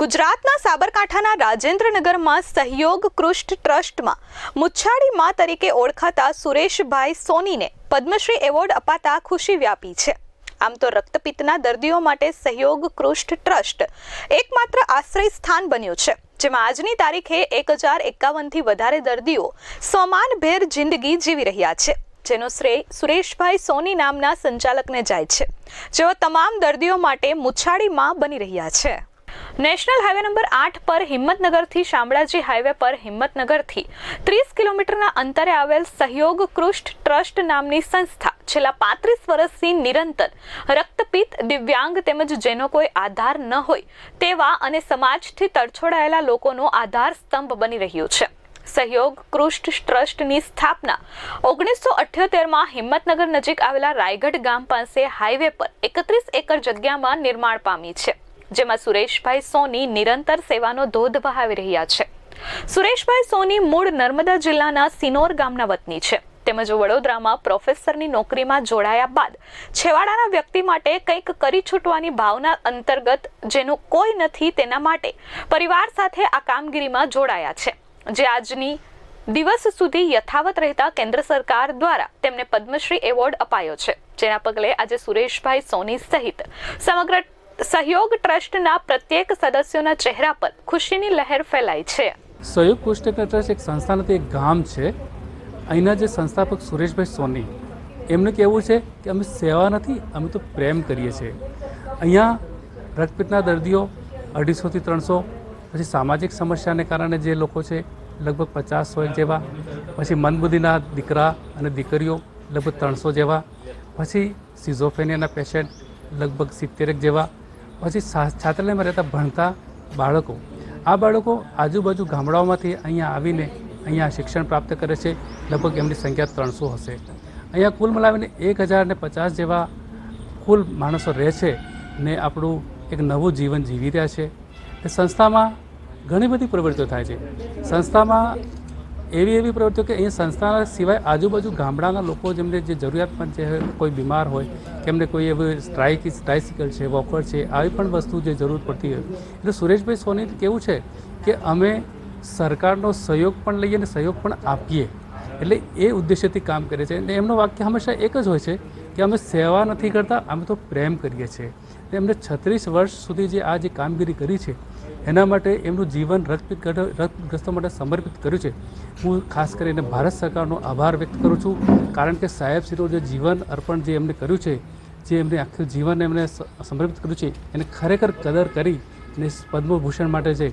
ગુજરાતના સાબરકાંઠાના રાજેન્દ્રનગરમાં સહયોગ કૃષ્ટ ટ્રસ્ટમાં મુચ્છાડી મા તરીકે ઓળખાતા સુરેશભાઈ સોનીને પદ્મશ્રી એવોર્ડ અપાતા ખુશી વ્યાપી છે. આમ તો રક્તપિત્તના દર્દીઓ માટે સહયોગ કૃષ્ટ ટ્રસ્ટ એકમાત્ર આશ્રય સ્થાન બન્યું છે, જેમાં આજની તારીખે એક હજાર એકાવનથી વધારે દર્દીઓ સમાનભેર જિંદગી જીવી રહ્યા છે, જેનો શ્રેય સુરેશભાઈ સોની નામના સંચાલકને જાય છે. જેઓ તમામ દર્દીઓ માટે મુછાળીમાં બની રહ્યા છે. નેશનલ હાઈવે નંબર આઠ પર હિંમતનગરથી શામળાજી હાઈવે પર હિંમતનગરથી ત્રીસ કિલોમીટરના અંતરે આવેલ સહયોગ કૃષ્ટ ટ્રસ્ટ નામની સંસ્થા છેલ્લા પાંત્રીસ વર્ષથી નિરંતર રક્તપિત્ત, દિવ્યાંગ તેમજ જેનો કોઈ આધાર ન હોય તેવા અને સમાજથી તરછોડાયેલા લોકોનો આધાર સ્તંભ બની રહ્યો છે. સહયોગ કૃષ્ટ ટ્રસ્ટની સ્થાપના ઓગણીસો અઠ્યોતેરમાં હિંમતનગર નજીક આવેલા રાયગઢ ગામ પાસે હાઈવે પર એકત્રીસ એકર જગ્યામાં નિર્માણ પામી છે. જેમાં સુરેશભાઈ સોની નિરંતર સેવાનો ધોધ વહાવી રહ્યા છે. સુરેશભાઈ સોની મૂળ નર્મદા જિલ્લાના સિનોર ગામના વતની છે. તેમજ વડોદરામાં પ્રોફેસરની નોકરીમાં જોડાયા બાદ છેવાડાના વ્યક્તિ માટે કંઈક કરી છૂટવાની ભાવના અંતર્ગત જેનું કોઈ નથી તેના માટે પરિવાર સાથે આ કામગીરીમાં જોડાયા છે. જે આજની દિવસ સુધી યથાવત રહેતા કેન્દ્ર સરકાર દ્વારા તેમને પદ્મશ્રી એવોર્ડ અપાયો છે. જેના પગલે આજે સુરેશભાઈ સોની સહિત સમગ્ર સહયોગ ટ્રસ્ટના પ્રત્યેક સદસ્યોના ચહેરા પર ખુશીની લહેર ફેલાઈ છે. સહયોગ પુસ્તક ટ્રસ્ટ એક સંસ્થા નથી, એક ગામ છે. અહીંના જે સંસ્થાપક સુરેશભાઈ સોની, એમનું કહેવું છે કે અમે સેવા નથી, અમે તો પ્રેમ કરીએ છીએ. અહીંયા રક્તપિત્તના દર્દીઓ અઢીસોથી ત્રણસો, પછી સામાજિક સમસ્યાને કારણે જે લોકો છે, લગભગ પચાસ સો જેવા, પછી મંદબુદ્ધિના દીકરા અને દીકરીઓ લગભગ ત્રણસો જેવા, પછી સિઝોફેનિયાના પેશન્ટ લગભગ સિત્તેરેક જેવા પછી છાત્રાલયમાં રહેતા ભણતા બાળકો, આ બાળકો આજુબાજુ ગામડાઓમાંથી અહીંયા આવીને અહીંયા શિક્ષણ પ્રાપ્ત કરે છે. લગભગ એમની સંખ્યા ત્રણસો હશે. અહીંયા કુલ મલાવીને એક હજાર ને પચાસ જેવા કુલ માણસો રહે છે ને આપણું એક નવું જીવન જીવી રહ્યા છે. સંસ્થામાં ઘણી બધી પ્રવૃત્તિઓ થાય છે. સંસ્થામાં એવી એવી પ્રવૃત્તિઓ કે અહીં સંસ્થાના સિવાય આજુબાજુ ગામડાના લોકો જેમને જે જરૂરિયાતમંદ છે કોઈ બીમાર હોય, કે એમને કોઈ એવી સ્ટ્રાઇક ટ્રાઇસિકલ છે, વોકર છે, આવી પણ વસ્તુ જે જરૂર પડતી હોય. એટલે સુરેશભાઈ, સોની કેવું છે કે અમે સરકારનો સહયોગ પણ લઈએ અને સહયોગ પણ આપીએ. એટલે એ ઉદ્દેશ્યથી કામ કરે છે અને એમનું વાક્ય હંમેશા એક જ હોય છે કે અમે સેવા નથી કરતા, અમે તો પ્રેમ કરીએ છીએ. એમને છત્રીસ વર્ષ સુધી જે આ જે કામગીરી કરી છે એના માટે એમનું જીવન રક્તપિત રક્તગ્રસ્તો માટે સમર્પિત કર્યું છે. હું ખાસ કરીને ભારત સરકારનો આભાર વ્યક્ત કરું છું, કારણ કે સાહેબશ્રીનું જે જીવન અર્પણ જે એમને કર્યું છે, જે એમને આખું જીવન એમને સમર્પિત કર્યું છે, એને ખરેખર કદર કરી અને પદ્મભૂષણ માટે છે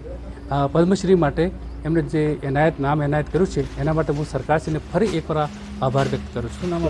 પદ્મશ્રી માટે એમને જે એનાયત, નામ એનાયત કર્યું છે, એના માટે હું સરકારશ્રીને ફરી એકવાર આભાર વ્યક્ત કરું છું. નામ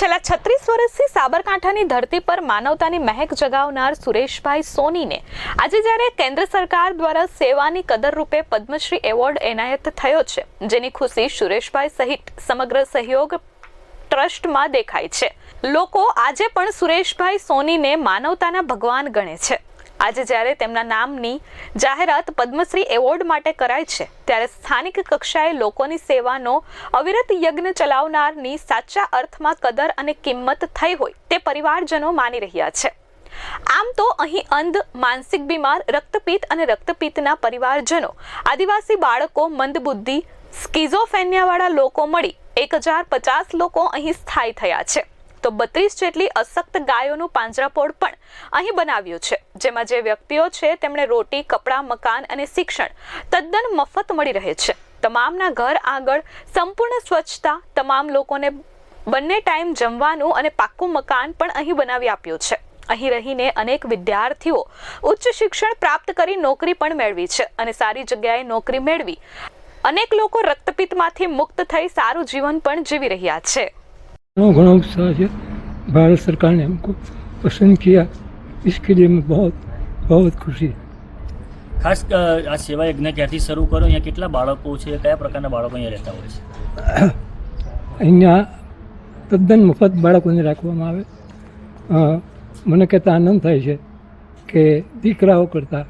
છેલ્લા છત્રીસ વર્ષથી સાબરકાંઠાની ધરતી પર માનવતાની મહેક જગાવનાર સુરેશભાઈ સોનીને આજે જ્યારે કેન્દ્ર સરકાર દ્વારા સેવાની કદર રૂપે પદ્મશ્રી એવોર્ડ એનાયત થયો છે, જેની ખુશી સુરેશભાઈ સહિત સમગ્ર સહયોગ ટ્રસ્ટમાં દેખાય છે. લોકો આજે પણ સુરેશભાઈ સોનીને માનવતાના ભગવાન ગણે છે. આજે જ્યારે તેમના નામની જાહેરાત પદ્મશ્રી એવોર્ડ માટે કરાય છે, ત્યારે સ્થાનિક કક્ષાએ લોકોની સેવાનો અવિરત યજ્ઞ ચલાવનારની સાચા અર્થમાં કદર અને કિંમત થઈ હોય તે પરિવારજનો માની રહ્યા છે. આમ તો અહીં અંધ, માનસિક બીમાર, રક્તપિત્ત અને રક્તપિત્તના પરિવારજનો, આદિવાસી બાળકો, મંદબુદ્ધિ, સ્કિઝોફેનિયાવાળા લોકો મળી એક હજાર પચાસ લોકો અહીં સ્થાયી થયા છે. તો બત્રીસ જેટલી અશક્ત ગાયોનું પાંજરાપોળ પણ અહીં બનાવ્યું છે. જેમાં જે વ્યક્તિઓ છે, તેમણે રોટી, કપડાં, મકાન અને શિક્ષણ તદ્દન મફત મળી રહે છે. તમામના ઘર આગળ સંપૂર્ણ સ્વચ્છતા તમામ લોકોને બંને ટાઈમ જમવાનું અને પાક્કું મકાન પણ અહીં બનાવી આપ્યું છે. અહીં રહીને અનેક વિદ્યાર્થીઓ ઉચ્ચ શિક્ષણ પ્રાપ્ત કરી નોકરી પણ મેળવી છે અને સારી જગ્યાએ નોકરી મેળવી અનેક લોકો રક્તપિત્તમાંથી મુક્ત થઈ સારું જીવન પણ જીવી રહ્યા છે. घणो घणो उत्साह है भारत सरकार ने हमको पसंद किया इसके लिए मैं बहुत बहुत खुशी है ખાસ અ, આ સેવા યજ્ઞ ક્યાંથી શરૂ કરો અહીંયા કેટલા બાળકો છે કયા પ્રકારના બાળકો અહીંયા રહેતા હોય છે અહીંયા તદ્દન મફત બાળકોને રાખવામાં આવે અ, મને કહેતા આનંદ થાય છે કે દીકરાઓ કરતાં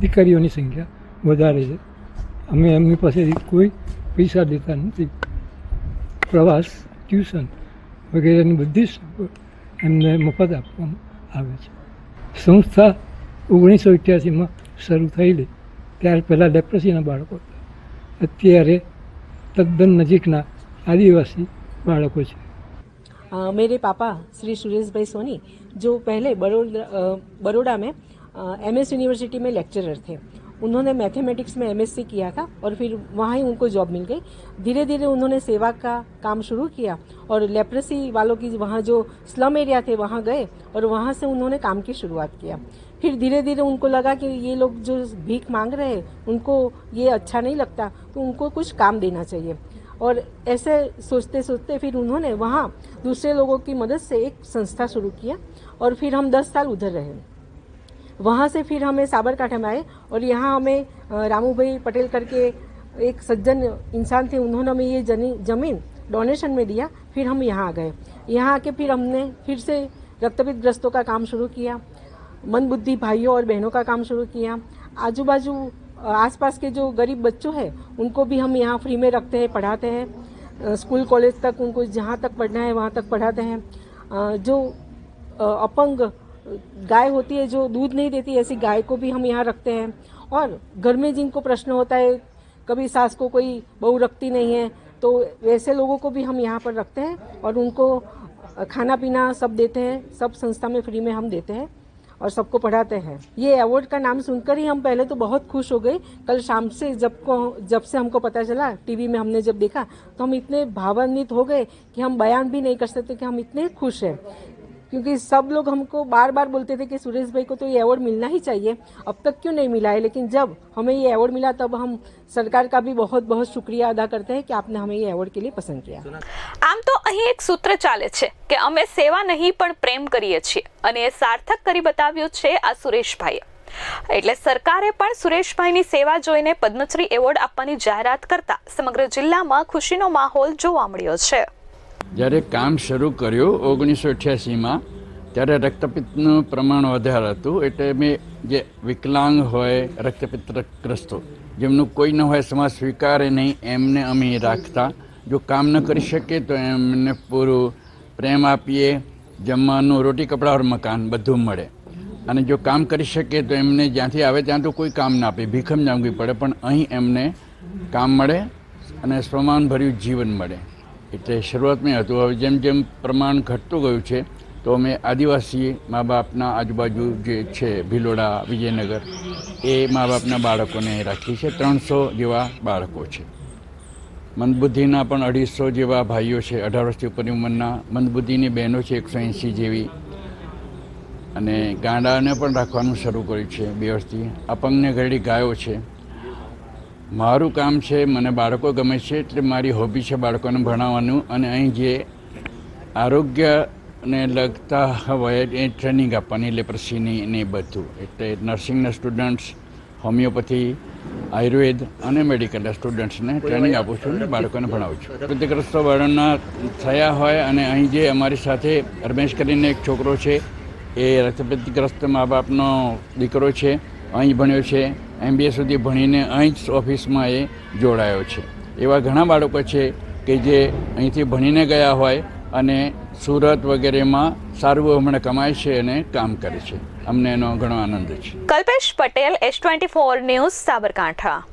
દીકરીઓની સંખ્યા વધારે છે અમે એમની પાસેથી કોઈ પૈસા લેતા નથી પ્રવાસ ટ્યુશન વગેરેની બધી જ એમને મફત આપવામાં આવે છે સંસ્થા ઓગણીસો અઠ્યાસીમાં શરૂ થયેલી ત્યાર પહેલાં લેપ્રસીના બાળકો હતા અત્યારે તદ્દન નજીકના આદિવાસી બાળકો છે अ, मेरे पापा श्री सुरेश भाई सोनी जो पहले बड़ौदा अ, बड़ौदा में एम एस यूनिवर्सिटी में लेक्चरर थे उन्होंने मैथमेटिक्स में एमएससी किया था और फिर वहाँ ही उनको जॉब मिल गई। धीरे धीरे उन्होंने सेवा का काम शुरू किया और लेप्रेसी वालों की वहाँ जो स्लम एरिया थे, वहाँ गए और वहाँ से उन्होंने काम की शुरुआत किया। फिर धीरे धीरे उनको लगा कि ये लोग जो भीख मांग रहे हैं, उनको ये अच्छा नहीं लगता तो उनको कुछ काम देना चाहिए। और ऐसे सोचते सोचते फिर उन्होंने वहाँ दूसरे लोगों की मदद से एक संस्था शुरू किया और फिर हम दस साल उधर रहे। वहाँ से फिर हमें साबरकाठा में आए और यहाँ हमें रामू भाई पटेल करके एक सज्जन इंसान थे, उन्होंने हमें ये ज़मीन डोनेशन में दिया, फिर हम यहाँ आ गए। यहाँ आके फिर हमने फिर से रक्तपित ग्रस्तों का काम शुरू किया मन बुद्धि भाइयों और बहनों का काम शुरू किया। आजू बाजू आसपास के जो गरीब बच्चों हैं, उनको भी हम यहाँ फ्री में रखते हैं, पढ़ाते हैं। स्कूल, कॉलेज तक उनको जहाँ तक पढ़ना है, वहाँ तक पढ़ाते हैं। जो अपंग गाय होती है जो दूध नहीं देती, ऐसी गाय को भी हम यहाँ रखते हैं। और घर में जिनको प्रश्न होता है, कभी सास को कोई बहू रखती नहीं है तो वैसे लोगों को भी हम यहाँ पर रखते हैं और उनको खाना पीना सब देते हैं, सब संस्था में फ्री में हम देते हैं और सबको पढ़ाते हैं। ये अवार्ड का नाम सुनकर ही हम पहले तो बहुत खुश हो गए। कल शाम से जब को, जब से हमको पता चला, टीवी में हमने जब देखा तो हम इतने भावान्वित हो गए कि हम बयान भी नहीं कर सकते कि हम इतने खुश हैं। क्योंकि सब लोग हमको बार बार बोलते थे कि सुरेश भाई को तो ये अवार्ड मिलना ही चाहिए अब तक क्यों नहीं मिला है लेकिन जब हमें ये अवार्ड मिला तब हम सरकार का भी बहुत बहुत शुक्रिया अदा करते हैं कि आपने हमें ये अवार्ड के लिए पसंद किया આમ તો અહીં એક સૂત્ર ચાલે છે કે અમે સેવા નહીં પણ પ્રેમ કરીએ છીએ અને એ સાર્થક કરી બતાવ્યું છે આ સુરેશભાઈએ એટલે સરકારે પણ સુરેશભાઈની સેવા જોઈને પદ્મશ્રી એવોર્ડ આપવાની જાહેરાત કરતા સમગ્ર જિલ્લામાં ખુશીનો માહોલ જોવા મળ્યો છે જ્યારે કામ શરૂ કર્યું ઓગણીસો અઠ્યાસીમાં, ત્યારે રક્તપિત્તનું પ્રમાણ વધારે હતું. એટલે મેં જે વિકલાંગ હોય રક્તપિત્તગ્રસ્તો જેમનું કોઈ ન હોય, સમાજ સ્વીકારે નહીં, એમને અમે રાખતા. જો કામ ન કરી શકીએ, તો એમને પૂરું પ્રેમ આપીએ. જમવાનું, રોટી, કપડાં ઓર મકાન બધું મળે. અને જો કામ કરી શકીએ, તો એમને જ્યાંથી આવે, ત્યાં તો કોઈ કામ ના આપે. ભીખમ જામવી પડે, પણ અહીં એમને કામ મળે અને સ્વમાનભર્યું જીવન મળે. એટલે શરૂઆતમાં હતું. હવે જેમ જેમ પ્રમાણ ઘટતું ગયું છે, તો અમે આદિવાસી મા બાપના આજુબાજુ જે છે, ભિલોડા, વિજયનગર, એ મા બાપના બાળકોને રાખી છે. ત્રણસો જેવા બાળકો છે. મંદબુદ્ધિના પણ અઢીસો જેવા ભાઈઓ છે. અઢાર વર્ષથી ઉપરની ઉંમરના મંદબુદ્ધિની બહેનો છે, એકસો એંસી જેવી. અને ગાંડાને પણ રાખવાનું શરૂ કર્યું છે બે વર્ષથી. અપંગને ઘરડી ગાયો છે. મારું કામ છે મને બાળકો ગમે છે એટલે મારી હોબી છે બાળકોને ભણાવવાનું. અને અહીં જે આરોગ્યને લગતા હોય એ ટ્રેનિંગ આપવાની લેપ્રસીની ને બધું. એટલે નર્સિંગના સ્ટુડન્ટ્સ હોમિયોપેથી આયુર્વેદ અને મેડિકલના સ્ટુડન્ટ્સને ટ્રેનિંગ આપું છું અને બાળકોને ભણાવું છું. પ્રતિગ્રસ્ત વર્ણના થયા હોય અને અહીં જે અમારી સાથે રમેશ કરીને એક છોકરો છે એ રક્તપિત્તગ્રસ્ત મા બાપનો દીકરો છે અહીં ભણ્યો છે. એમબીએ સુધી ભણીને અહીં જ ઓફિસમાં એ જોડાયો છે. એવા ઘણા બાળકો છે કે જે અહીંથી ભણીને ગયા હોય અને સુરત વગેરેમાં સારું હમણાં કમાય છે અને કામ કરે છે. અમને એનો ઘણો આનંદ છે. Kalpesh Patel S twenty four news Sabarkantha.